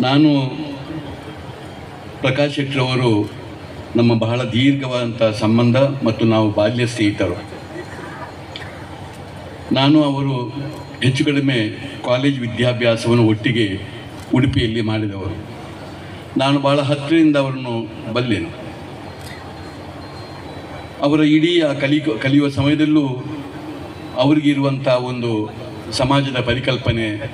ನಾನು ಪ್ರಕಾಶ್ ಶೆಟ್ಟರವರು ನಮ್ಮ ಬಹಳ ದೀರ್ಘವಾದಂಥ ಸಂಬಂಧ ಮತ್ತು ನಾವು ಬಾಲ್ಯ ಸ್ನೇಹಿತರು. ನಾನು ಅವರು ಹೆಚ್ಚು ಕಡಿಮೆ ಕಾಲೇಜ್ ವಿದ್ಯಾಭ್ಯಾಸವನ್ನು ಒಟ್ಟಿಗೆ ಉಡುಪಿಯಲ್ಲಿ ಮಾಡಿದವರು. ನಾನು ಬಹಳ ಹತ್ತಿರದಿಂದ ಅವರನ್ನು ಬಲ್ಲೆನು. ಅವರ ಇಡೀ ಆ ಕಲಿ ಕಲಿಯುವ ಸಮಯದಲ್ಲೂ ಅವರಿಗಿರುವಂಥ ಒಂದು ಸಮಾಜದ ಪರಿಕಲ್ಪನೆ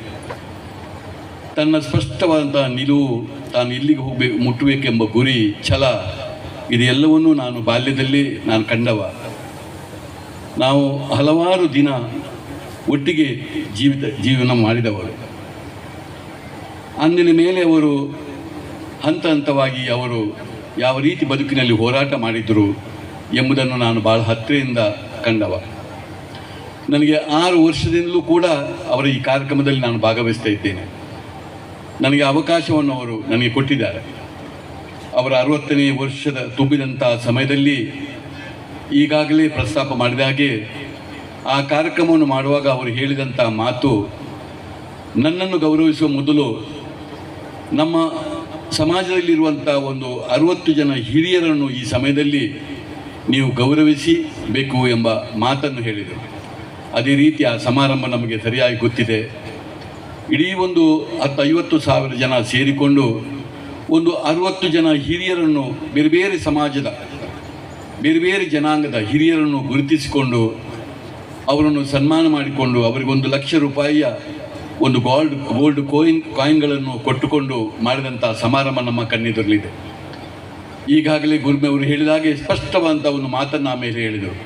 ತನ್ನ ಸ್ಪಷ್ಟವಾದಂಥ ನಿಲುವು ತಾನು ಇಲ್ಲಿಗೆ ಹೋಗಬೇಕು ಮುಟ್ಟಬೇಕೆಂಬ ಗುರಿ, ಛಲ, ಇದೆಲ್ಲವನ್ನೂ ನಾನು ಬಾಲ್ಯದಲ್ಲಿ ನಾನು ಕಂಡವ. ನಾವು ಹಲವಾರು ದಿನ ಒಟ್ಟಿಗೆ ಜೀವಿತ, ಜೀವನ ಮಾಡಿದವರು. ಅಂದಿನ ಮೇಲೆ ಅವರು ಹಂತ ಹಂತವಾಗಿ ಅವರು ಯಾವ ರೀತಿ ಬದುಕಿನಲ್ಲಿ ಹೋರಾಟ ಮಾಡಿದರು ಎಂಬುದನ್ನು ನಾನು ಭಾಳ ಹತ್ತಿರದಿಂದ ಕಂಡವ. ನನಗೆ ಆರು ವರ್ಷದಿಂದಲೂ ಕೂಡ ಅವರ ಈ ಕಾರ್ಯಕ್ರಮದಲ್ಲಿ ನಾನು ಭಾಗವಹಿಸ್ತಾ ಇದ್ದೇನೆ. ನನಗೆ ಅವಕಾಶವನ್ನು ಅವರು ನನಗೆ ಕೊಟ್ಟಿದ್ದಾರೆ. ಅವರ ಅರವತ್ತನೇ ವರ್ಷದ ತುಂಬಿದಂಥ ಸಮಯದಲ್ಲಿ ಈಗಾಗಲೇ ಪ್ರಸ್ತಾಪ ಮಾಡಿದ ಹಾಗೆ ಆ ಕಾರ್ಯಕ್ರಮವನ್ನು ಮಾಡುವಾಗ ಅವರು ಹೇಳಿದಂಥ ಮಾತು ನನ್ನನ್ನು ಗೌರವಿಸುವ ಮೊದಲು ನಮ್ಮ ಸಮಾಜದಲ್ಲಿರುವಂಥ ಒಂದು ಅರುವತ್ತು ಜನ ಹಿರಿಯರನ್ನು ಈ ಸಮಯದಲ್ಲಿ ನೀವು ಗೌರವಿಸಿ ಬೇಕು ಎಂಬ ಮಾತನ್ನು ಹೇಳಿದರು. ಅದೇ ರೀತಿ ಆ ಸಮಾರಂಭ ನಮಗೆ ಸರಿಯಾಗಿ ಗೊತ್ತಿದೆ. ಇಡೀ ಒಂದು ಹತ್ತು ಐವತ್ತು ಸಾವಿರ ಜನ ಸೇರಿಕೊಂಡು ಒಂದು ಅರುವತ್ತು ಜನ ಹಿರಿಯರನ್ನು ಬೇರೆ ಬೇರೆ ಸಮಾಜದ, ಬೇರೆ ಬೇರೆ ಜನಾಂಗದ ಹಿರಿಯರನ್ನು ಗುರುತಿಸಿಕೊಂಡು ಅವರನ್ನು ಸನ್ಮಾನ ಮಾಡಿಕೊಂಡು ಅವರಿಗೊಂದು ಲಕ್ಷ ರೂಪಾಯಿಯ ಒಂದು ಗೋಲ್ಡ್ ಗೋಲ್ಡ್ ಕೋಯಿನ್ ಕಾಯಿನ್ಗಳನ್ನು ಕೊಟ್ಟುಕೊಂಡು ಮಾಡಿದಂಥ ಸಮಾರಂಭ ನಮ್ಮ ಕಣ್ಣೆದುರಲಿದೆ ಈಗಾಗಲೇ ಗುರುಮೆ ಅವರು ಹೇಳಿದ ಹಾಗೆ ಸ್ಪಷ್ಟವಾದಂಥ ಒಂದು ಮಾತನ್ನು ಆಮೇಲೆ ಹೇಳಿದರು.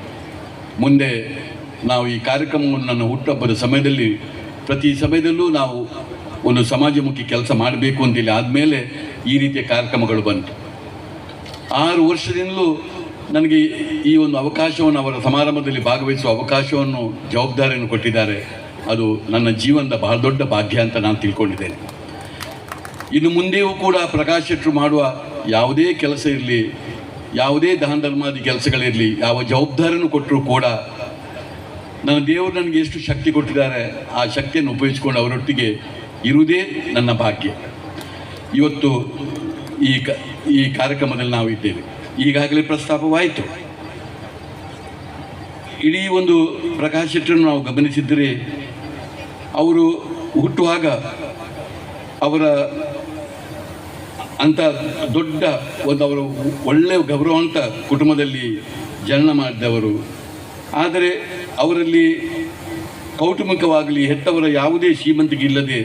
ಮುಂದೆ ನಾವು ಈ ಕಾರ್ಯಕ್ರಮವನ್ನು ನನ್ನ ಹುಟ್ಟುಹಬ್ಬದ ಸಮಯದಲ್ಲಿ ಪ್ರತಿ ಸಮಯದಲ್ಲೂ ನಾವು ಒಂದು ಸಮಾಜಮುಖಿ ಕೆಲಸ ಮಾಡಬೇಕು ಅಂತೇಳಿ ಆದಮೇಲೆ ಈ ರೀತಿಯ ಕಾರ್ಯಕ್ರಮಗಳು ಬಂತು. ಆರು ವರ್ಷದಿಂದಲೂ ನನಗೆ ಈ ಒಂದು ಅವಕಾಶವನ್ನು ಅವರ ಸಮಾರಂಭದಲ್ಲಿ ಭಾಗವಹಿಸುವ ಅವಕಾಶವನ್ನು ಜವಾಬ್ದಾರಿಯನ್ನು ಕೊಟ್ಟಿದ್ದಾರೆ. ಅದು ನನ್ನ ಜೀವನದ ಬಹಳ ದೊಡ್ಡ ಭಾಗ್ಯ ಅಂತ ನಾನು ತಿಳ್ಕೊಂಡಿದ್ದೇನೆ. ಇನ್ನು ಮುಂದೆಯೂ ಕೂಡ ಪ್ರಕಾಶ್ ಶೆಟ್ಟರು ಮಾಡುವ ಯಾವುದೇ ಕೆಲಸ ಇರಲಿ, ಯಾವುದೇ ದಾನ ಧರ್ಮಾದಿ ಕೆಲಸಗಳಿರಲಿ, ಯಾವ ಜವಾಬ್ದಾರಿಯನ್ನು ಕೊಟ್ಟರೂ ಕೂಡ ನನ್ನ ದೇವರು ನನಗೆ ಎಷ್ಟು ಶಕ್ತಿ ಕೊಟ್ಟಿದ್ದಾರೆ, ಆ ಶಕ್ತಿಯನ್ನು ಉಪಯೋಗಿಸ್ಕೊಂಡು ಅವರೊಟ್ಟಿಗೆ ಇರುವುದೇ ನನ್ನ ಭಾಗ್ಯ. ಇವತ್ತು ಈ ಕ, ಈ ಕಾರ್ಯಕ್ರಮದಲ್ಲಿ ನಾವು ಇದ್ದೇವೆ. ಈಗಾಗಲೇ ಪ್ರಸ್ತಾಪವಾಯಿತು. ಇಡೀ ಒಂದು ಪ್ರಕಾಶ್ ಶೆಟ್ಟರನ್ನು ನಾವು ಗಮನಿಸಿದರೆ, ಅವರು ಹುಟ್ಟುವಾಗ ಅವರ ಅಂಥ ದೊಡ್ಡ ಒಂದು ಅವರು ಒಳ್ಳೆಯ ಗೌರವಾಂತ ಕುಟುಂಬದಲ್ಲಿ ಜನನ ಮಾಡಿದವರು. ಆದರೆ ಅವರಲ್ಲಿ ಕೌಟುಂಬಿಕವಾಗಲಿ, ಹೆತ್ತವರ ಯಾವುದೇ ಶ್ರೀಮಂತಿಕೆ ಇಲ್ಲದೆ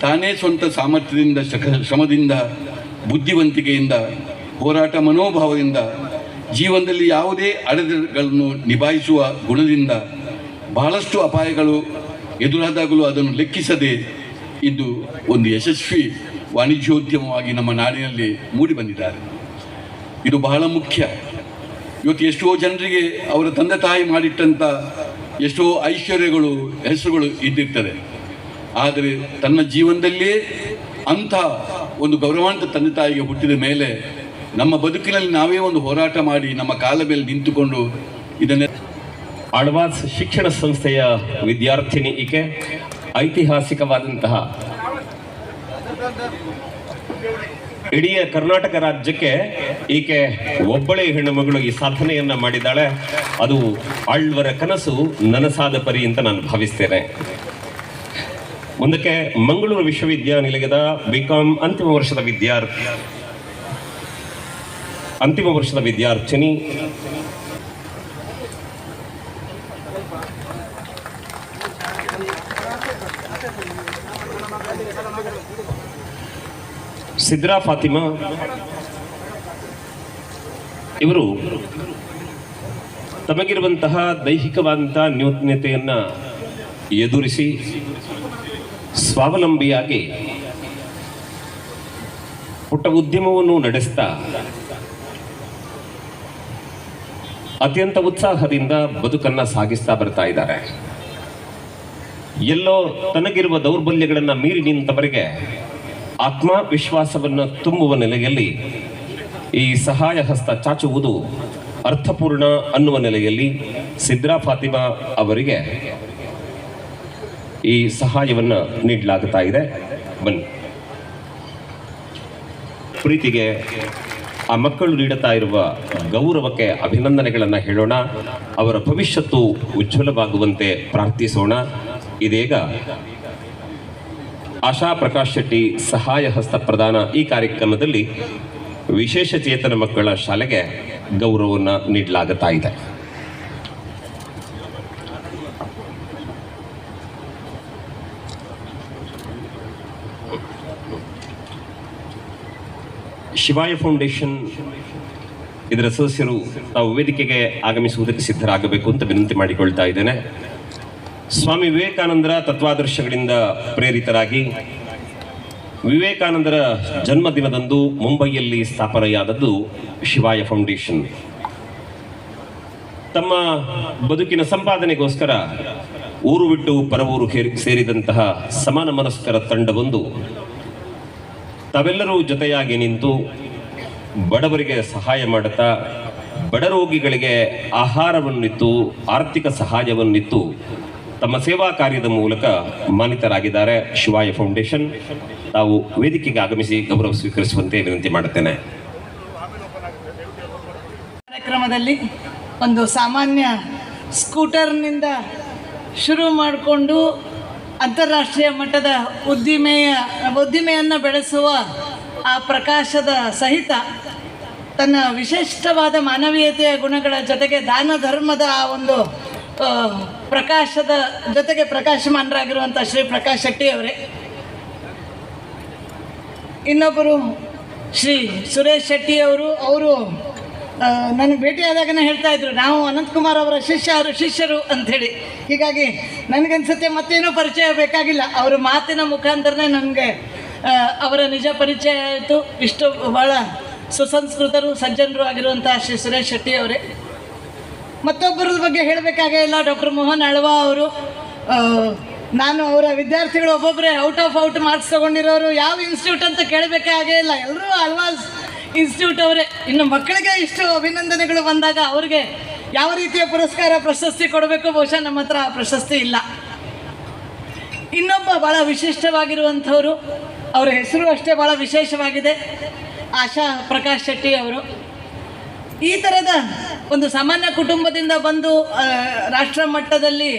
ತಾನೇ ಸ್ವಂತ ಸಾಮರ್ಥ್ಯದಿಂದ ಶ್ರಮದಿಂದ, ಬುದ್ಧಿವಂತಿಕೆಯಿಂದ, ಹೋರಾಟ ಮನೋಭಾವದಿಂದ, ಜೀವನದಲ್ಲಿ ಯಾವುದೇ ಅಡೆತಡೆಗಳನ್ನು ನಿಭಾಯಿಸುವ ಗುಣದಿಂದ ಬಹಳಷ್ಟು ಅಪಾಯಗಳು ಎದುರಾದಾಗಲೂ ಅದನ್ನು ಲೆಕ್ಕಿಸದೆ ಇದು ಒಂದು ಯಶಸ್ವಿ ವಾಣಿಜ್ಯೋದ್ಯಮವಾಗಿ ನಮ್ಮ ನಾಡಿನಲ್ಲಿ ಮೂಡಿಬಂದಿದ್ದಾರೆ ಇದು ಬಹಳ ಮುಖ್ಯ. ಇವತ್ತು ಎಷ್ಟೋ ಜನರಿಗೆ ಅವರ ತಂದೆ ತಾಯಿ ಮಾಡಿಟ್ಟಂಥ ಎಷ್ಟೋ ಐಶ್ವರ್ಯಗಳು, ಹೆಸರುಗಳು ಇದ್ದಿರ್ತದೆ. ಆದರೆ ತನ್ನ ಜೀವನದಲ್ಲಿಯೇ ಅಂಥ ಒಂದು ಗೌರವಾಂತ ತಂದೆ ತಾಯಿಗೆ ಹುಟ್ಟಿದ ಮೇಲೆ ನಮ್ಮ ಬದುಕಿನಲ್ಲಿ ನಾವೇ ಒಂದು ಹೋರಾಟ ಮಾಡಿ ನಮ್ಮ ಕಾಲ ಮೇಲೆ ನಿಂತುಕೊಂಡು ಇದನ್ನೇ ಅಡ್ವಾನ್ಸ್ ಶಿಕ್ಷಣ ಸಂಸ್ಥೆಯ ವಿದ್ಯಾರ್ಥಿನಿ ಈಕೆ, ಐತಿಹಾಸಿಕವಾದಂತಹ ಇಡೀ ಕರ್ನಾಟಕ ರಾಜ್ಯಕ್ಕೆ ಈಕೆ ಒಬ್ಬಳೇ ಹೆಣ್ಣು ಮಗಳು ಈ ಸಾಧನೆಯನ್ನ ಮಾಡಿದ್ದಾಳೆ. ಅದು ಅಳ್ವರ ಕನಸು ನನಸಾದ ಪರಿ ಅಂತ ನಾನು ಭಾವಿಸ್ತೇನೆ. ಮುಂದಕ್ಕೆ ಮಂಗಳೂರು ವಿಶ್ವವಿದ್ಯಾನಿಲಯದ ಬಿಕಾಂ ಅಂತಿಮ ವರ್ಷದ ವಿದ್ಯಾರ್ಥಿ ಅಂತಿಮ ವರ್ಷದ ವಿದ್ಯಾರ್ಥಿನಿ ಸಿದ್ರಾ ಫಾತಿಮಾ ಇವರು ತಮಗಿರುವಂತಹ ದೈಹಿಕವಾದಂತಹ ನ್ಯೂನ್ಯತೆಯನ್ನು ಎದುರಿಸಿ ಸ್ವಾವಲಂಬಿಯಾಗಿ ಪುಟ್ಟ ಉದ್ಯಮವನ್ನು ನಡೆಸ್ತಾ ಅತ್ಯಂತ ಉತ್ಸಾಹದಿಂದ ಬದುಕನ್ನ ಸಾಗಿಸ್ತಾ ಬರ್ತಾ ಇದ್ದಾರೆ. ಎಲ್ಲೋ ತನಗಿರುವ ದೌರ್ಬಲ್ಯಗಳನ್ನು ಮೀರಿ ನಿಂತವರಿಗೆ ಆತ್ಮವಿಶ್ವಾಸವನ್ನು ತುಂಬುವ ನೆಲೆಯಲ್ಲಿ ಈ ಸಹಾಯ ಹಸ್ತ ಚಾಚುವುದು ಅರ್ಥಪೂರ್ಣ ಅನ್ನುವ ನೆಲೆಯಲ್ಲಿ ಸಿದ್ರಾ ಫಾತಿಮಾ ಅವರಿಗೆ ಈ ಸಹಾಯವನ್ನು ನೀಡಲಾಗುತ್ತಾ ಇದೆ. ಬನ್ನಿ. ಪ್ರೀತಿಗೆ ಆ ಮಕ್ಕಳು ನೀಡುತ್ತಾ ಇರುವ ಗೌರವಕ್ಕೆ ಅಭಿನಂದನೆಗಳನ್ನು ಹೇಳೋಣ. ಅವರ ಭವಿಷ್ಯತ್ತು ಉಜ್ವಲವಾಗುವಂತೆ ಪ್ರಾರ್ಥಿಸೋಣ. ಇದೀಗ ಆಶಾ ಪ್ರಕಾಶ್ ಶೆಟ್ಟಿ ಸಹಾಯ ಹಸ್ತ ಪ್ರದಾನ ಈ ಕಾರ್ಯಕ್ರಮದಲ್ಲಿ ವಿಶೇಷ ಚೇತನ ಮಕ್ಕಳ ಶಾಲೆಗೆ ಗೌರವವನ್ನು ನೀಡಲಾಗುತ್ತಾ ಇದೆ. ಶಿವಾಯ ಫೌಂಡೇಶನ್ ಇದರ ಸದಸ್ಯರು ತಾವು ವೇದಿಕೆಗೆ ಆಗಮಿಸುವುದಕ್ಕೆ ಸಿದ್ಧರಾಗಬೇಕು ಅಂತ ವಿನಂತಿ ಮಾಡಿಕೊಳ್ತಾ ಇದ್ದೇನೆ. ಸ್ವಾಮಿ ವಿವೇಕಾನಂದರ ತತ್ವಾದರ್ಶಗಳಿಂದ ಪ್ರೇರಿತರಾಗಿ ವಿವೇಕಾನಂದರ ಜನ್ಮದಿನದಂದು ಮುಂಬೈಯಲ್ಲಿ ಸ್ಥಾಪನೆಯಾದದ್ದು ಶಿವಾಯ ಫೌಂಡೇಶನ್. ತಮ್ಮ ಬದುಕಿನ ಸಂಪಾದನೆಗೋಸ್ಕರ ಊರು ಬಿಟ್ಟು ಪರವೂರು ಸೇರಿದಂತಹ ಸಮಾನ ಮನಸ್ಕರ ತಂಡವೊಂದು ತಾವೆಲ್ಲರೂ ಜೊತೆಯಾಗಿ ನಿಂತು ಬಡವರಿಗೆ ಸಹಾಯ ಮಾಡುತ್ತಾ, ಬಡ ರೋಗಿಗಳಿಗೆ ಆಹಾರವನ್ನಿತ್ತು, ಆರ್ಥಿಕ ಸಹಾಯವನ್ನಿತ್ತು ತಮ್ಮ ಸೇವಾ ಕಾರ್ಯದ ಮೂಲಕ ಮಾನಿತರಾಗಿದ್ದಾರೆ ಶಿವಾಯ ಫೌಂಡೇಶನ್, ತಾವು ವೇದಿಕೆಗೆ ಆಗಮಿಸಿ ಗೌರವ ಸ್ವೀಕರಿಸುವಂತೆ ವಿನಂತಿ ಮಾಡುತ್ತೇನೆ. ಕಾರ್ಯಕ್ರಮದಲ್ಲಿ ಒಂದು ಸಾಮಾನ್ಯ ಸ್ಕೂಟರ್ನಿಂದ ಶುರು ಮಾಡಿಕೊಂಡು ಅಂತಾರಾಷ್ಟ್ರೀಯ ಮಟ್ಟದ ಉದ್ದಿಮೆಯ, ಉದ್ದಿಮೆಯನ್ನು ಬೆಳೆಸುವ ಆ ಪ್ರಕಾಶದ ಸಹಿತ ತನ್ನ ವಿಶಿಷ್ಟವಾದ ಮಾನವೀಯತೆಯ ಗುಣಗಳ ಜೊತೆಗೆ ದಾನ ಧರ್ಮದ ಆ ಒಂದು ಪ್ರಕಾಶದ ಜೊತೆಗೆ ಪ್ರಕಾಶಮಾನರಾಗಿರುವಂಥ ಶ್ರೀ ಪ್ರಕಾಶ್ ಶೆಟ್ಟಿ ಅವರೇ. ಇನ್ನೊಬ್ಬರು ಶ್ರೀ ಸುರೇಶ್ ಶೆಟ್ಟಿ ಅವರು ಅವರು ನನಗೆ ಭೇಟಿಯಾದಾಗನೇ ಹೇಳ್ತಾ ಇದ್ರು, ನಾವು ಅನಂತಕುಮಾರ್ ಅವರ ಶಿಷ್ಯರು ಶಿಷ್ಯರು ಅಂಥೇಳಿ. ಹೀಗಾಗಿ ನನಗನ್ಸುತ್ತೆ ಮತ್ತೇನೂ ಪರಿಚಯ ಬೇಕಾಗಿಲ್ಲ. ಅವರ ಮಾತಿನ ಮುಖಾಂತರನೇ ನನಗೆ ಅವರ ನಿಜ ಪರಿಚಯ ಆಯಿತು. ಇಷ್ಟು ಭಾಳ ಸುಸಂಸ್ಕೃತರು, ಸಜ್ಜನರು ಆಗಿರುವಂಥ ಶ್ರೀ ಸುರೇಶ್ ಶೆಟ್ಟಿ ಅವರೇ. ಮತ್ತೊಬ್ಬರದ ಬಗ್ಗೆ ಹೇಳಬೇಕಾಗೇ ಇಲ್ಲ, ಡಾಕ್ಟರ್ ಮೋಹನ್ ಅಳ್ವಾ ಅವರು. ನಾನು ಅವರ ವಿದ್ಯಾರ್ಥಿಗಳು ಒಬ್ಬೊಬ್ಬರೇ ಔಟ್ ಆಫ್ ಔಟ್ ಮಾರ್ಕ್ಸ್ ತೊಗೊಂಡಿರೋರು. ಯಾವ ಇನ್ಸ್ಟಿಟ್ಯೂಟ್ ಅಂತ ಕೇಳಬೇಕೇ ಆಗೇ ಇಲ್ಲ. ಎಲ್ಲರೂ ಅಲ್ವಾಸ್ ಇನ್ಸ್ಟಿಟ್ಯೂಟ್ ಅವರೇ. ಇನ್ನು ಮಕ್ಕಳಿಗೆ ಇಷ್ಟು ಅಭಿನಂದನೆಗಳು ಬಂದಾಗ ಅವ್ರಿಗೆ ಯಾವ ರೀತಿಯ ಪುರಸ್ಕಾರ, ಪ್ರಶಸ್ತಿ ಕೊಡಬೇಕು? ಬಹುಶಃ ನಮ್ಮ ಹತ್ರ ಪ್ರಶಸ್ತಿ ಇಲ್ಲ. ಇನ್ನೊಬ್ಬ ಭಾಳ ವಿಶಿಷ್ಟವಾಗಿರುವಂಥವರು, ಅವರ ಹೆಸರು ಅಷ್ಟೇ ಭಾಳ ವಿಶೇಷವಾಗಿದೆ. ಆಶಾ ಪ್ರಕಾಶ್ ಶೆಟ್ಟಿ ಅವರು. ಈ ಥರದ ಒಂದು ಸಾಮಾನ್ಯ ಕುಟುಂಬದಿಂದ ಬಂದು ರಾಷ್ಟ್ರ ಮಟ್ಟದಲ್ಲಿ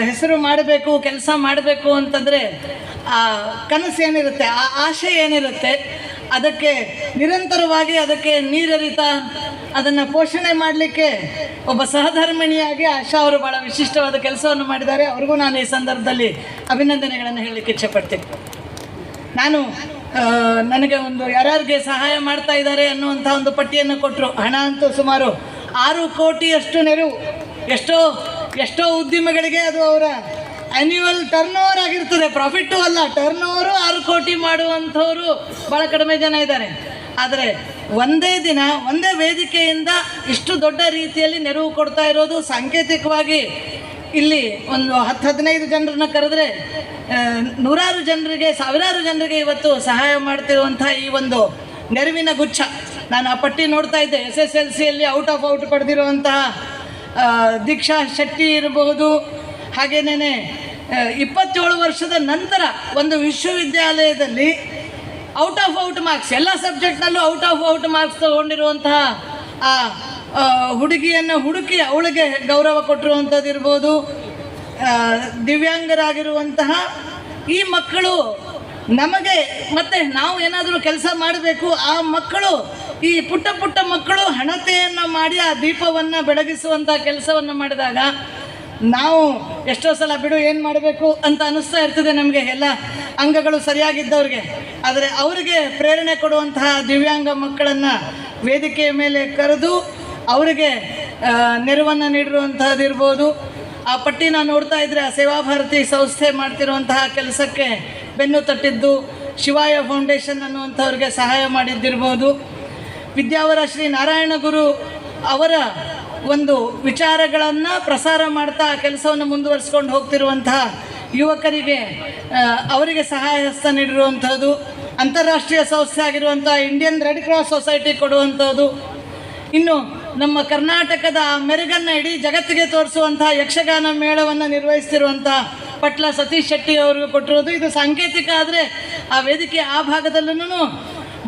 ಹೆಸರು ಮಾಡಬೇಕು, ಕೆಲಸ ಮಾಡಬೇಕು ಅಂತಂದರೆ, ಆ, ಕನಸು ಏನಿರುತ್ತೆ, ಆ ಆಶೆ ಏನಿರುತ್ತೆ, ಅದಕ್ಕೆ ನಿರಂತರವಾಗಿ ಅದಕ್ಕೆ ನೀರರಿತ, ಅದನ್ನು ಪೋಷಣೆ ಮಾಡಲಿಕ್ಕೆ ಒಬ್ಬ ಸಹಧರ್ಮಿಣಿಯಾಗಿ ಆಶಾ ಅವರು ಭಾಳ ವಿಶಿಷ್ಟವಾದ ಕೆಲಸವನ್ನು ಮಾಡಿದ್ದಾರೆ. ಅವ್ರಿಗೂ ನಾನು ಈ ಸಂದರ್ಭದಲ್ಲಿ ಅಭಿನಂದನೆಗಳನ್ನು ಹೇಳಲಿಕ್ಕೆ ಇಚ್ಛೆಪಡ್ತೀನಿ ನಾನು ನನಗೆ ಒಂದು ಯಾರ್ಯಾರಿಗೆ ಸಹಾಯ ಮಾಡ್ತಾ ಇದ್ದಾರೆ ಅನ್ನುವಂಥ ಒಂದು ಪಟ್ಟಿಯನ್ನು ಕೊಟ್ಟರು ಹಣ ಅಂತೂ ಸುಮಾರು ಆರು ಕೋಟಿಯಷ್ಟು ನೆರವು. ಎಷ್ಟೋ ಎಷ್ಟೋ ಉದ್ಯಮಗಳಿಗೆ ಅದು ಅವರ ಆ್ಯನ್ಯುವಲ್ ಟರ್ನ್ ಓವರ್ ಆಗಿರ್ತದೆ ಪ್ರಾಫಿಟ್ಟು ಅಲ್ಲ ಟರ್ನ್ ಓವರು ಆರು ಕೋಟಿ ಮಾಡುವಂಥವರು ಭಾಳ ಕಡಿಮೆ ಜನ ಇದ್ದಾರೆ. ಆದರೆ ಒಂದೇ ದಿನ, ಒಂದೇ ವೇದಿಕೆಯಿಂದ ಇಷ್ಟು ದೊಡ್ಡ ರೀತಿಯಲ್ಲಿ ನೆರವು ಕೊಡ್ತಾ ಇರೋದು ಸಾಂಕೇತಿಕವಾಗಿ ಇಲ್ಲಿ ಒಂದು ಹತ್ತು ಹದಿನೈದು ಜನರನ್ನ ಕರೆದ್ರೆ ನೂರಾರು ಜನರಿಗೆ ಸಾವಿರಾರು ಜನರಿಗೆ ಇವತ್ತು ಸಹಾಯ ಮಾಡ್ತಿರುವಂಥ ಈ ಒಂದು ನೆರವಿನ ಗುಚ್ಛ. ನಾನು ಆ ಪಟ್ಟಿ ನೋಡ್ತಾ ಇದ್ದೆ. ಎಸ್ ಎಸ್ ಎಲ್ ಸಿಯಲ್ಲಿ ಔಟ್ ಆಫ್ ಔಟ್ ಪಡೆದಿರುವಂತಹ ದೀಕ್ಷಾ ಶೆಟ್ಟಿ ಇರಬಹುದು. ಹಾಗೇನೇ ಇಪ್ಪತ್ತೇಳು ವರ್ಷದ ನಂತರ ಒಂದು ವಿಶ್ವವಿದ್ಯಾಲಯದಲ್ಲಿ ಔಟ್ ಆಫ್ ಔಟ್ ಮಾರ್ಕ್ಸ್ ಎಲ್ಲ ಸಬ್ಜೆಕ್ಟ್ನಲ್ಲೂ ಔಟ್ ಆಫ್ ಔಟ್ ಮಾರ್ಕ್ಸ್ ತಗೊಂಡಿರುವಂತಹ ಆ, ಹುಡುಗಿಯನ್ನು ಹುಡುಕಿ ಅವಳಿಗೆ ಗೌರವ ಕೊಟ್ಟಿರುವಂಥದ್ದು ಇರ್ಬೋದು ದಿವ್ಯಾಂಗರಾಗಿರುವಂತಹ ಈ ಮಕ್ಕಳು ನಮಗೆ ಮತ್ತೆ ನಾವು ಏನಾದರೂ ಕೆಲಸ ಮಾಡಬೇಕು, ಆ ಮಕ್ಕಳು, ಈ ಪುಟ್ಟ ಪುಟ್ಟ ಮಕ್ಕಳು ಹಣತೆಯನ್ನು ಮಾಡಿ ಆ ದೀಪವನ್ನು ಬೆಳಗಿಸುವಂಥ ಕೆಲಸವನ್ನು ಮಾಡಿದಾಗ ನಾವು ಎಷ್ಟೋ ಸಲ ಬಿಡು ಏನು ಮಾಡಬೇಕು ಅಂತ ಅನ್ನಿಸ್ತಾ ಇರ್ತದೆ ನಮಗೆ ಎಲ್ಲ ಅಂಗಗಳು ಸರಿಯಾಗಿದ್ದವ್ರಿಗೆ. ಆದರೆ ಅವರಿಗೆ ಪ್ರೇರಣೆ ಕೊಡುವಂತಹ ದಿವ್ಯಾಂಗ ಮಕ್ಕಳನ್ನು ವೇದಿಕೆಯ ಮೇಲೆ ಕರೆದು ಅವರಿಗೆ ನೆರವನ್ನು ನೀಡಿರುವಂಥದ್ದಿರ್ಬೋದು ಆ ಪಟ್ಟಿನ ನೋಡ್ತಾ ಇದ್ದರೆ ಆ ಸೇವಾ ಭಾರತಿ ಸಂಸ್ಥೆ ಮಾಡ್ತಿರುವಂತಹ ಕೆಲಸಕ್ಕೆ ಬೆನ್ನು ತಟ್ಟಿದ್ದು ಶಿವಾಯ ಫೌಂಡೇಶನ್ ಅನ್ನುವಂಥವ್ರಿಗೆ ಸಹಾಯ ಮಾಡಿದ್ದಿರ್ಬೋದು. ವಿದ್ಯಾವರ ಶ್ರೀ ನಾರಾಯಣ ಗುರು ಅವರ ಒಂದು ವಿಚಾರಗಳನ್ನು ಪ್ರಸಾರ ಮಾಡ್ತಾ ಕೆಲಸವನ್ನು ಮುಂದುವರಿಸ್ಕೊಂಡು ಹೋಗ್ತಿರುವಂತಹ ಯುವಕರಿಗೆ ಅವರಿಗೆ ಸಹಾಯ ಹಸ್ತ ನೀಡಿರುವಂಥದ್ದು. ಅಂತಾರಾಷ್ಟ್ರೀಯ ಸಂಸ್ಥೆ ಆಗಿರುವಂಥ ಇಂಡಿಯನ್ ರೆಡ್ ಕ್ರಾಸ್ ಸೊಸೈಟಿ ಕೊಡುವಂಥದ್ದು. ಇನ್ನು ನಮ್ಮ ಕರ್ನಾಟಕದ ಮೆರುಗನ್ನ ಇಡೀ ಜಗತ್ತಿಗೆ ತೋರಿಸುವಂತಹ ಯಕ್ಷಗಾನ ಮೇಳವನ್ನು ನಿರ್ವಹಿಸ್ತಿರುವಂಥ ಪಟ್ಲ ಸತೀಶ್ ಶೆಟ್ಟಿ ಅವರಿಗೆ ಕೊಟ್ಟಿರೋದು. ಇದು ಸಾಂಕೇತಿಕ ಆದರೆ ಆ ವೇದಿಕೆ ಆ ಭಾಗದಲ್ಲೂ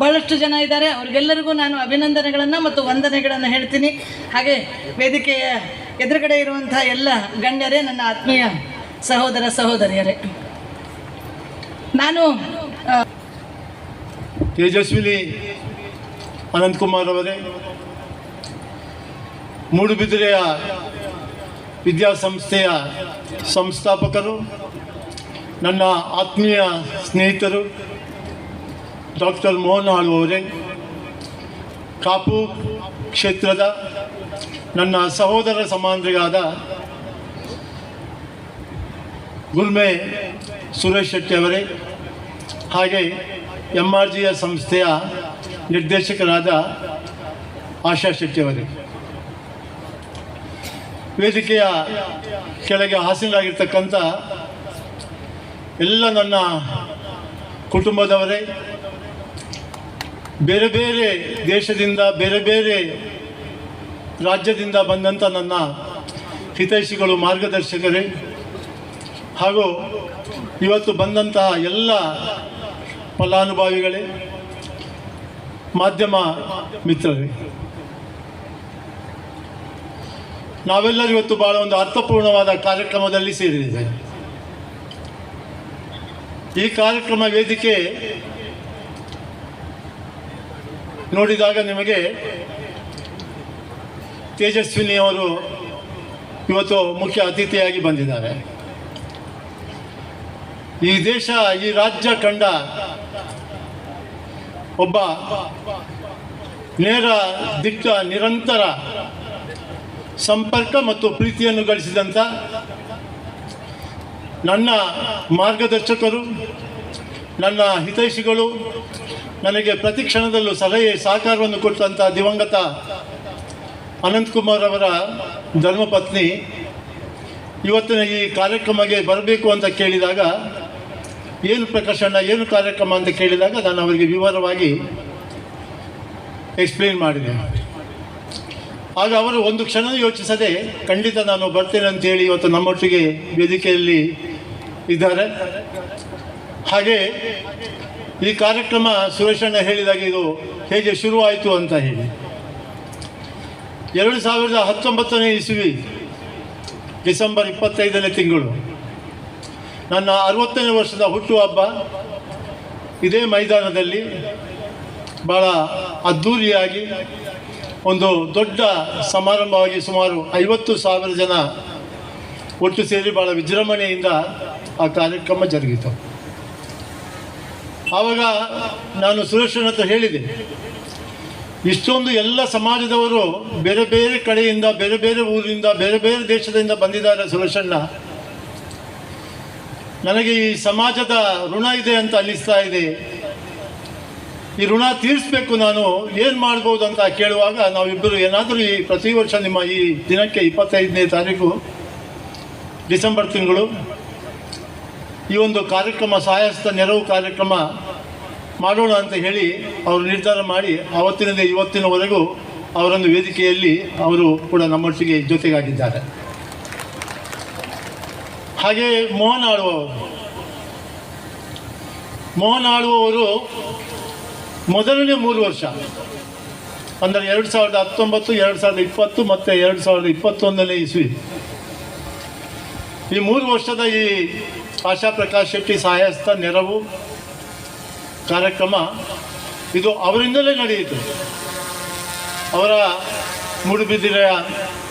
ಬಹಳಷ್ಟು ಜನ ಇದ್ದಾರೆ. ಅವ್ರಿಗೆಲ್ಲರಿಗೂ ನಾನು ಅಭಿನಂದನೆಗಳನ್ನು ಮತ್ತು ವಂದನೆಗಳನ್ನು ಹೇಳ್ತೀನಿ. ಹಾಗೆ ವೇದಿಕೆಯ ಎದುರುಗಡೆ ಇರುವಂಥ ಎಲ್ಲ ಗಣ್ಯರೇ, ನನ್ನ ಆತ್ಮೀಯ ಸಹೋದರ ಸಹೋದರಿಯರೇ. ನಾನು ತೇಜಸ್ವಿನಿ ಅನಂತಕುಮಾರ್ ಅವರೇ ಮೂಡುಬಿದಿರೆಯ ವಿದ್ಯಾಸಂಸ್ಥೆಯ ಸಂಸ್ಥಾಪಕರು, ನನ್ನ ಆತ್ಮೀಯ ಸ್ನೇಹಿತರು, ಡಾಕ್ಟರ್ ಮೋಹನ್ ಹಾಳು ಅವರೇ, ಕಾಪು ಕ್ಷೇತ್ರದ ನನ್ನ ಸಹೋದರ ಸಮಾನರಿಗಾದ ಗುಲ್ಮೆ ಸುರೇಶ್ ಶೆಟ್ಟಿ ಅವರೇ, ಹಾಗೆ ಎಂ ಆರ್ ಜಿಯ ಸಂಸ್ಥೆಯ ನಿರ್ದೇಶಕರಾದ ಆಶಾ ಶೆಟ್ಟಿಯವರೇ ವೇದಿಕೆಯ ಕೆಳಗೆ ಹಾಸನರಾಗಿರ್ತಕ್ಕಂಥ ಎಲ್ಲ ನನ್ನ ಕುಟುಂಬದವರೇ, ಬೇರೆ ಬೇರೆ ದೇಶದಿಂದ, ಬೇರೆ ಬೇರೆ ರಾಜ್ಯದಿಂದ ಬಂದಂಥ ನನ್ನ ಹಿತೈಷಿಗಳು ಮಾರ್ಗದರ್ಶಕರೇ, ಹಾಗೂ ಇವತ್ತು ಬಂದಂತಹ ಎಲ್ಲ ಫಲಾನುಭವಿಗಳೇ, ಮಾಧ್ಯಮ ಮಿತ್ರರೇ. ನಾವೆಲ್ಲರೂ ಇವತ್ತು ಬಹಳ ಒಂದು ಅರ್ಥಪೂರ್ಣವಾದ ಕಾರ್ಯಕ್ರಮದಲ್ಲಿ ಸೇರಿದ್ದೇವೆ. ಈ ಕಾರ್ಯಕ್ರಮ ವೇದಿಕೆ ನೋಡಿದಾಗ ನಿಮಗೆ ತೇಜಸ್ವಿನಿ ಅವರು ಇವತ್ತು ಮುಖ್ಯ ಅತಿಥಿಯಾಗಿ ಬಂದಿದ್ದಾರೆ. ಈ ದೇಶ, ಈ ರಾಜ್ಯ ಕಂಡ ಒಬ್ಬ ನೇರ ದಿಟ್ಟ ನಿರಂತರ ಸಂಪರ್ಕ ಮತ್ತು ಪ್ರೀತಿಯನ್ನು ಗಳಿಸಿದಂಥ ನನ್ನ ಮಾರ್ಗದರ್ಶಕರು, ನನ್ನ ಹಿತೈಷಿಗಳು, ನನಗೆ ಪ್ರತಿ ಕ್ಷಣದಲ್ಲೂ ಸಲಹೆ, ಸಹಕಾರವನ್ನು ಕೊಟ್ಟಂಥ ದಿವಂಗತ ಅನಂತಕುಮಾರ್ ಅವರ ಧರ್ಮಪತ್ನಿ, ಇವತ್ತಿನ ಈ ಕಾರ್ಯಕ್ರಮಕ್ಕೆ ಬರಬೇಕು ಅಂತ ಕೇಳಿದಾಗ, ಏನು ಪ್ರಕರ್ಷಣ, ಏನು ಕಾರ್ಯಕ್ರಮ ಅಂತ ಕೇಳಿದಾಗ ನಾನು ಅವರಿಗೆ ವಿವರವಾಗಿ ಎಕ್ಸ್ಪ್ಲೇನ್ ಮಾಡಿದೆ. ಆಗ ಅವರು ಒಂದು ಕ್ಷಣ ಯೋಚಿಸದೆ, ಖಂಡಿತ ನಾನು ಬರ್ತೇನೆ ಅಂತೇಳಿ ಇವತ್ತು ನಮ್ಮೊಟ್ಟಿಗೆ ವೇದಿಕೆಯಲ್ಲಿ ಇದ್ದಾರೆ. ಹಾಗೆ ಈ ಕಾರ್ಯಕ್ರಮ ಸುರೇಶಣ್ಣ ಹೇಳಿದಾಗ ಇದು ಹೇಗೆ ಶುರುವಾಯಿತು ಅಂತ ಹೇಳಿ. ಎರಡು ಸಾವಿರದ ಹತ್ತೊಂಬತ್ತನೇ ಇಸುವಿ, ಡಿಸೆಂಬರ್ ಇಪ್ಪತ್ತೈದನೇ ತಿಂಗಳು. ನನ್ನ ಅರವತ್ತನೇ ವರ್ಷದ ಹುಟ್ಟುಹಬ್ಬ ಇದೇ ಮೈದಾನದಲ್ಲಿ ಭಾಳ ಅದ್ಧೂರಿಯಾಗಿ ಒಂದು ದೊಡ್ಡ ಸಮಾರಂಭವಾಗಿ ಸುಮಾರು ಐವತ್ತು ಸಾವಿರ ಜನ ಒಟ್ಟು ಸೇರಿ ಭಾಳ ವಿಜೃಂಭಣೆಯಿಂದ ಆ ಕಾರ್ಯಕ್ರಮ ಜರುಗಿತು. ಆವಾಗ ನಾನು ಸುರೇಶನ ಹತ್ರ ಹೇಳಿದೆ, ಇಷ್ಟೊಂದು ಎಲ್ಲ ಸಮಾಜದವರು ಬೇರೆ ಬೇರೆ ಕಡೆಯಿಂದ, ಬೇರೆ ಬೇರೆ ಊರಿಂದ, ಬೇರೆ ಬೇರೆ ದೇಶದಿಂದ ಬಂದಿದ್ದಾರೆ ಸುರೇಶಣ್ಣ ನನಗೆ ಈ ಸಮಾಜದ ಋಣ ಇದೆ ಅಂತ ಅನ್ನಿಸ್ತಾ ಇದೆ. ಈ ಋಣ ತೀರಿಸ್ಬೇಕು ನಾನು, ಏನು ಮಾಡ್ಬೋದು ಅಂತ ಕೇಳುವಾಗ ನಾವಿಬ್ಬರು ಏನಾದರೂ ಈ ಪ್ರತಿ ವರ್ಷ ನಿಮ್ಮ ಈ ದಿನಕ್ಕೆ ಇಪ್ಪತ್ತೈದನೇ ತಾರೀಕು, ಡಿಸೆಂಬರ್ ತಿಂಗಳು, ಈ ಒಂದು ಕಾರ್ಯಕ್ರಮ ಸಹಾಯಸ್ತ ನೆರವು ಕಾರ್ಯಕ್ರಮ ಮಾಡೋಣ ಅಂತ ಹೇಳಿ ಅವರು ನಿರ್ಧಾರ ಮಾಡಿ ಆವತ್ತಿನಿಂದ ಇವತ್ತಿನವರೆಗೂ ಅವರನ್ನು ವೇದಿಕೆಯಲ್ಲಿ ಅವರು ಕೂಡ ನಮ್ಮೊಟ್ಟಿಗೆ ಜೊತೆಗಾಗಿದ್ದಾರೆ. ಹಾಗೆ ಮೋಹನ್ ಆಳುವವರು ಮೋಹನ್ ಆಳುವವರು ಮೊದಲನೇ ಮೂರು ವರ್ಷ. ಅಂದರೆ ಎರಡು ಸಾವಿರದ ಹತ್ತೊಂಬತ್ತು, ಎರಡು ಸಾವಿರದ ಇಪ್ಪತ್ತು ಮತ್ತು ಎರಡು ಸಾವಿರದ ಇಪ್ಪತ್ತೊಂದನೇ ಇಸ್ವಿ. ಈ ಮೂರು ವರ್ಷದ ಈ ಆಶಾ ಪ್ರಕಾಶ್ ಶೆಟ್ಟಿ ಸಹಾಯಸ್ಥ ನೆರವು ಕಾರ್ಯಕ್ರಮ ಇದು ಅವರಿಂದಲೇ ನಡೆಯಿತು. ಅವರ ಮೂಡುಬಿದಿರೆಯ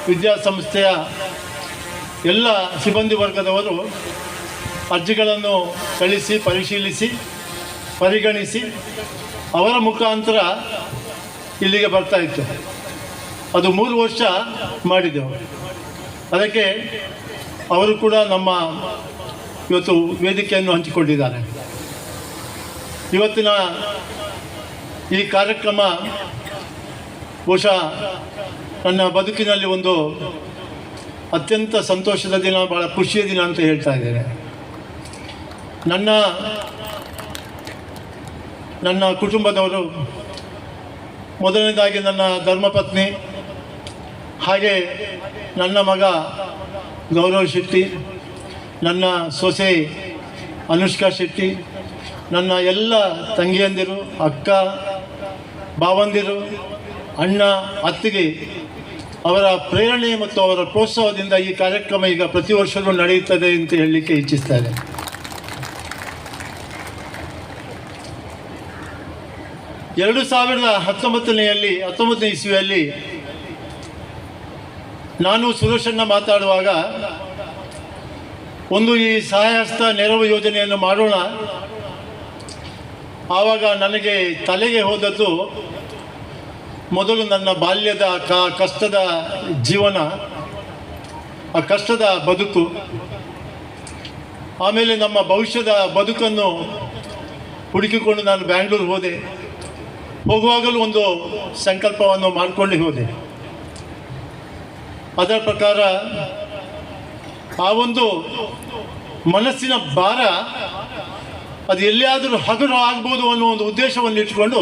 ವಿದ್ಯಾಸಂಸ್ಥೆಯ ಎಲ್ಲ ಸಿಬ್ಬಂದಿ ವರ್ಗದವರು ಅರ್ಜಿಗಳನ್ನು ಕಳಿಸಿ, ಪರಿಶೀಲಿಸಿ, ಪರಿಗಣಿಸಿ ಅವರ ಮುಖಾಂತರ ಇಲ್ಲಿಗೆ ಬರ್ತಾ ಇತ್ತು. ಅದು ಮೂರು ವರ್ಷ ಮಾಡಿದ್ದೆವು ಅದಕ್ಕೆ ಅವರು ಕೂಡ ನಮ್ಮ ಇವತ್ತು ವೇದಿಕೆಯನ್ನು ಹಂಚಿಕೊಂಡಿದ್ದಾರೆ. ಇವತ್ತಿನ ಈ ಕಾರ್ಯಕ್ರಮ ಬಹುಶಃ ನನ್ನ ಬದುಕಿನಲ್ಲಿ ಒಂದು ಅತ್ಯಂತ ಸಂತೋಷದ ದಿನ ಭಾಳ ಖುಷಿಯ ದಿನ ಅಂತ ಹೇಳ್ತಾ ಇದ್ದೇನೆ. ನನ್ನ ನನ್ನ ಕುಟುಂಬದವರು, ಮೊದಲನೇದಾಗಿ ನನ್ನ ಧರ್ಮಪತ್ನಿ, ಹಾಗೆ ನನ್ನ ಮಗ ಗೌರವ್ ಶೆಟ್ಟಿ, ನನ್ನ ಸೊಸೆ ಅನುಷ್ಕಾ ಶೆಟ್ಟಿ, ನನ್ನ ಎಲ್ಲ ತಂಗಿಯಂದಿರು, ಅಕ್ಕ, ಭಾವಂದಿರು, ಅಣ್ಣ, ಅತ್ತಿಗೆ ಅವರ ಪ್ರೇರಣೆ ಮತ್ತು ಅವರ ಪ್ರೋತ್ಸಾಹದಿಂದ ಈ ಕಾರ್ಯಕ್ರಮ ಈಗ ಪ್ರತಿ ವರ್ಷವೂ ನಡೆಯುತ್ತದೆ ಅಂತ ಹೇಳಲಿಕ್ಕೆ ಇಚ್ಛಿಸ್ತಾರೆ ಎರಡು ಸಾವಿರದ ಹತ್ತೊಂಬತ್ತನೆಯಲ್ಲಿ, ಹತ್ತೊಂಬತ್ತನೇ ಇಸ್ವಿಯಲ್ಲಿ ನಾನು ಸುರೇಶಣ್ಣ ಮಾತಾಡುವಾಗ ಒಂದು ಈ ಸಹಾಯಸ್ತ ನೆರವು ಯೋಜನೆಯನ್ನು ಮಾಡೋಣ. ಆವಾಗ ನನಗೆ ತಲೆಗೆ ಹೋದದ್ದು ಮೊದಲು ನನ್ನ ಬಾಲ್ಯದ ಕ, ಕಷ್ಟದ ಜೀವನ, ಆ ಕಷ್ಟದ ಬದುಕು. ಆಮೇಲೆ ನಮ್ಮ ಭವಿಷ್ಯದ ಬದುಕನ್ನು ಹುಡುಕಿಕೊಂಡು ನಾನು ಬ್ಯಾಂಗ್ಳೂರು ಹೋದೆ. ಹೋಗುವಾಗಲೂ ಒಂದು ಸಂಕಲ್ಪವನ್ನು ಮಾಡಿಕೊಂಡು ಹೋದೆ. ಅದರ ಪ್ರಕಾರ ಆ ಒಂದು ಮನಸ್ಸಿನ ಭಾರ, ಅದು ಎಲ್ಲಿಯಾದರೂ ಹಗುರ ಆಗ್ಬೋದು ಅನ್ನೋ ಒಂದು ಉದ್ದೇಶವನ್ನು ಇಟ್ಕೊಂಡು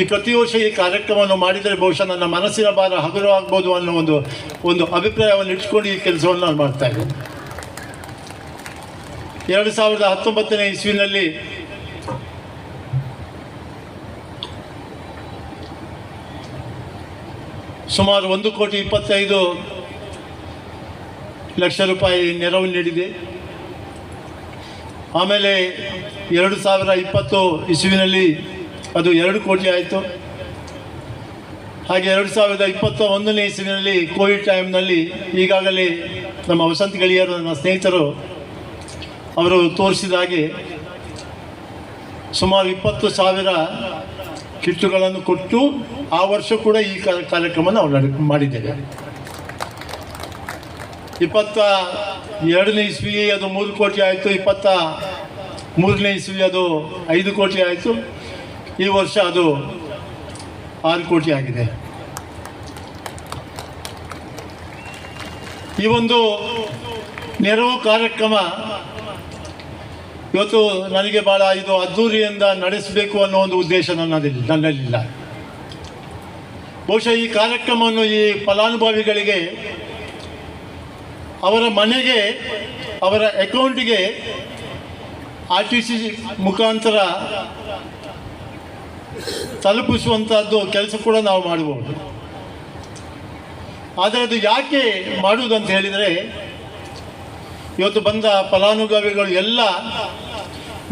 ಈ ಪ್ರತಿ ವರ್ಷ ಈ ಕಾರ್ಯಕ್ರಮವನ್ನು ಮಾಡಿದರೆ ಬಹುಶಃ ನನ್ನ ಮನಸ್ಸಿನ ಭಾರ ಹಗುರ ಆಗ್ಬೋದು ಅನ್ನೋ ಒಂದು ಒಂದು ಅಭಿಪ್ರಾಯವನ್ನು ಇಟ್ಕೊಂಡು ಈ ಕೆಲಸವನ್ನು ನಾನು ಮಾಡ್ತಾ ಇದ್ದೇನೆ. ಎರಡು ಸಾವಿರದ ಹತ್ತೊಂಬತ್ತನೇ ಇಸ್ವಿನಲ್ಲಿ ಸುಮಾರು ಒಂದು ಕೋಟಿ ಇಪ್ಪತ್ತೈದು ಲಕ್ಷ ರೂಪಾಯಿ ನೆರವು ನೀಡಿದೆ. ಆಮೇಲೆ ಎರಡು ಸಾವಿರ ಇಪ್ಪತ್ತು ಇಸುವಿನಲ್ಲಿ ಅದು ಎರಡು ಕೋಟಿ ಆಯಿತು. ಹಾಗೆ ಎರಡು ಸಾವಿರದ ಇಪ್ಪತ್ತ ಒಂದನೇ ಇಸುವಿನಲ್ಲಿ ಕೋವಿಡ್ ಟೈಮ್ನಲ್ಲಿ ಈಗಾಗಲೇ ನಮ್ಮ ವಸಂತ ಗೆಳೆಯರು ನನ್ನ ಸ್ನೇಹಿತರು ಅವರು ತೋರಿಸಿದ ಹಾಗೆ ಸುಮಾರು ಇಪ್ಪತ್ತು ಸಾವಿರ ಕಿಟ್ಟುಗಳನ್ನು ಕೊಟ್ಟು ಆ ವರ್ಷ ಕೂಡ ಈ ಕಾರ್ಯಕ್ರಮವನ್ನು ಕಾರ್ಯಕ್ರಮ ನಾವು ನಡೆ, ಮಾಡಿದ್ದೇವೆ. ಇಪ್ಪತ್ತ ಎರಡನೇ ಇಸ್ವಿ ಅದು ಮೂರು ಕೋಟಿ ಆಯಿತು, ಇಪ್ಪತ್ತ ಮೂರನೇ ಇಸ್ವಿ ಅದು ಐದು ಕೋಟಿ ಆಯಿತು. ಈ ವರ್ಷ ಅದು ಆರು ಕೋಟಿ ಆಗಿದೆ. ಈ ಒಂದು ನೆರವು ಕಾರ್ಯಕ್ರಮ ಇವತ್ತು ನನಗೆ ಭಾಳ ಇದು ಅದ್ದೂರಿಯಿಂದ ನಡೆಸಬೇಕು ಅನ್ನೋ ಒಂದು ಉದ್ದೇಶ ನನ್ನದಿಲ್ಲ ನನ್ನಲ್ಲಿಲ್ಲ. ಬಹುಶಃ ಈ ಕಾರ್ಯಕ್ರಮವನ್ನು ಈ ಫಲಾನುಭವಿಗಳಿಗೆ, ಅವರ ಮನೆಗೆ, ಅವರ ಅಕೌಂಟಿಗೆ ಆರ್ ಟಿ ಸಿ ಮುಖಾಂತರ ತಲುಪಿಸುವಂಥದ್ದು ಕೆಲಸ ಕೂಡ ನಾವು ಮಾಡಬಹುದು ಆದರೆ ಅದು ಯಾಕೆ ಮಾಡುವುದಂತ ಹೇಳಿದರೆ ಇವತ್ತು ಬಂದ ಫಲಾನುಭವಿಗಳು ಎಲ್ಲ,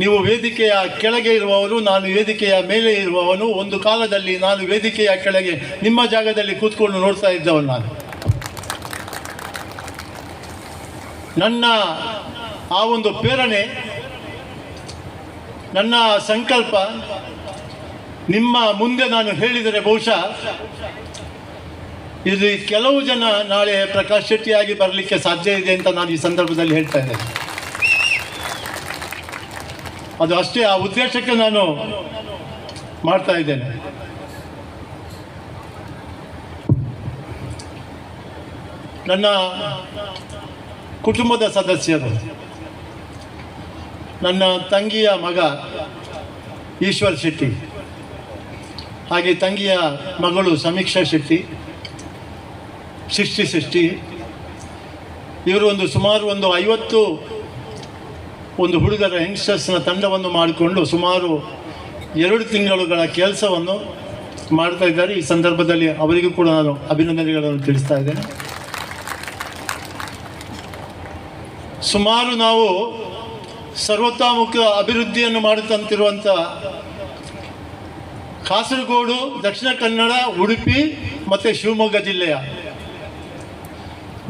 ನೀವು ವೇದಿಕೆಯ ಕೆಳಗೆ ಇರುವವರು ನಾನು ವೇದಿಕೆಯ ಮೇಲೆ ಇರುವವನು, ಒಂದು ಕಾಲದಲ್ಲಿ ನಾನು ವೇದಿಕೆಯ ಕೆಳಗೆ, ನಿಮ್ಮ ಜಾಗದಲ್ಲಿ ಕೂತ್ಕೊಂಡು ನೋಡ್ತಾ ಇದ್ದವನು ನಾನು. ನನ್ನ ಆ ಒಂದು ಪ್ರೇರಣೆ, ನನ್ನ ಸಂಕಲ್ಪ, ನಿಮ್ಮ ಮುಂದೆ ನಾನು ಹೇಳಿದರೆ ಬಹುಶಃ ಇಲ್ಲಿ ಕೆಲವು ಜನ ನಾಳೆ ಪ್ರಕಾಶ್ ಶೆಟ್ಟಿಯಾಗಿ ಬರಲಿಕ್ಕೆ ಸಾಧ್ಯ ಇದೆ ಅಂತ ನಾನು ಈ ಸಂದರ್ಭದಲ್ಲಿ ಹೇಳ್ತಾ ಇದ್ದೇನೆ. ಅದು ಅಷ್ಟೇ, ಆ ಉದ್ದೇಶಕ್ಕೆ ನಾನು ಮಾಡ್ತಾ ಇದ್ದೇನೆ. ನನ್ನ ಕುಟುಂಬದ ಸದಸ್ಯರು, ನನ್ನ ತಂಗಿಯ ಮಗ ಈಶ್ವರ್ ಶೆಟ್ಟಿ, ಹಾಗೆ ತಂಗಿಯ ಮಗಳು ಸಮೀಕ್ಷಾ ಶೆಟ್ಟಿ ಸೃಷ್ಟಿ ಸೃಷ್ಟಿ. ಇವರು ಒಂದು ಸುಮಾರು ಒಂದು ಐವತ್ತು ಒಂದು ಹುಡುಗರ ಯಂಗ್ಸ್ಟರ್ಸ್ನ ತಂಡವನ್ನು ಮಾಡಿಕೊಂಡು ಸುಮಾರು ಎರಡು ತಿಂಗಳುಗಳ ಕೆಲಸವನ್ನು ಮಾಡ್ತಾ ಇದ್ದಾರೆ. ಈ ಸಂದರ್ಭದಲ್ಲಿ ಅವರಿಗೂ ಕೂಡ ನಾನು ಅಭಿನಂದನೆಗಳನ್ನು ತಿಳಿಸ್ತಾ ಇದ್ದೇನೆ. ಸುಮಾರು ನಾವು ಸರ್ವತೋಮುಖ ಅಭಿವೃದ್ಧಿಯನ್ನು ಮಾಡುತ್ತಂತಿರುವಂಥ ಕಾಸರಗೋಡು, ದಕ್ಷಿಣ ಕನ್ನಡ, ಉಡುಪಿ ಮತ್ತು ಶಿವಮೊಗ್ಗ ಜಿಲ್ಲೆಯ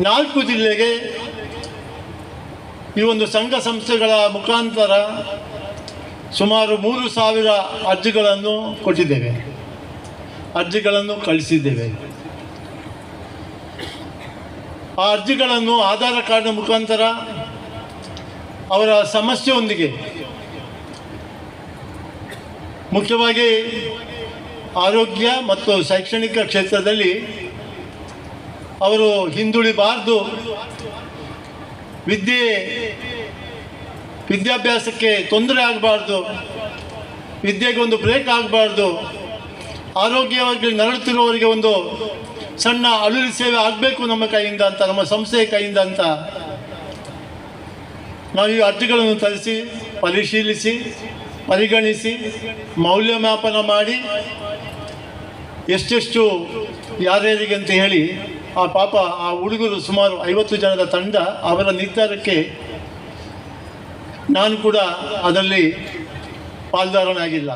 ನಾಲ್ಕು ಜಿಲ್ಲೆಗೆ ಈ ಒಂದು ಸಂಘ ಸಂಸ್ಥೆಗಳ ಮುಖಾಂತರ ಸುಮಾರು ಮೂರು ಸಾವಿರ ಅರ್ಜಿಗಳನ್ನು ಕೊಟ್ಟಿದ್ದೇವೆ. ಅರ್ಜಿಗಳನ್ನು ಕಳಿಸಿದ್ದೇವೆ. ಆ ಅರ್ಜಿಗಳನ್ನು ಆಧಾರ್ ಕಾರ್ಡ್ನ ಮುಖಾಂತರ ಅವರ ಸಮಸ್ಯೆಯೊಂದಿಗೆ ಮುಖ್ಯವಾಗಿ ಆರೋಗ್ಯ ಮತ್ತು ಶೈಕ್ಷಣಿಕ ಕ್ಷೇತ್ರದಲ್ಲಿ ಅವರು ಹಿಂದುಳಿಬಾರ್ದು. ವಿದ್ಯೆ ವಿದ್ಯಾಭ್ಯಾಸಕ್ಕೆ ತೊಂದರೆ ಆಗಬಾರ್ದು. ವಿದ್ಯೆಗೆ ಒಂದು ಬ್ರೇಕ್ ಆಗಬಾರ್ದು. ಆರೋಗ್ಯವಾಗಿ ನರಳುತ್ತಿರುವವರಿಗೆ ಒಂದು ಸಣ್ಣ ಅಳುರಿ ಸೇವೆ ಆಗಬೇಕು ನಮ್ಮ ಕೈಯಿಂದ ಅಂತ, ನಮ್ಮ ಸಂಸ್ಥೆಯ ಕೈಯಿಂದ ಅಂತ. ನಾವು ಈ ಅರ್ಜಿಗಳನ್ನು ತರಿಸಿ, ಪರಿಶೀಲಿಸಿ, ಪರಿಗಣಿಸಿ, ಮೌಲ್ಯಮಾಪನ ಮಾಡಿ, ಎಷ್ಟೆಷ್ಟು ಯಾರ್ಯಾರಿಗೆ ಅಂತ ಹೇಳಿ ಆ ಪಾಪ ಆ ಹುಡುಗರು ಸುಮಾರು ಐವತ್ತು ಜನದ ತಂಡ ಅವರ ನಿರ್ಧಾರಕ್ಕೆ ನಾನು ಕೂಡ ಅದರಲ್ಲಿ ಪಾಲ್ದಾರನಾಗಿಲ್ಲ.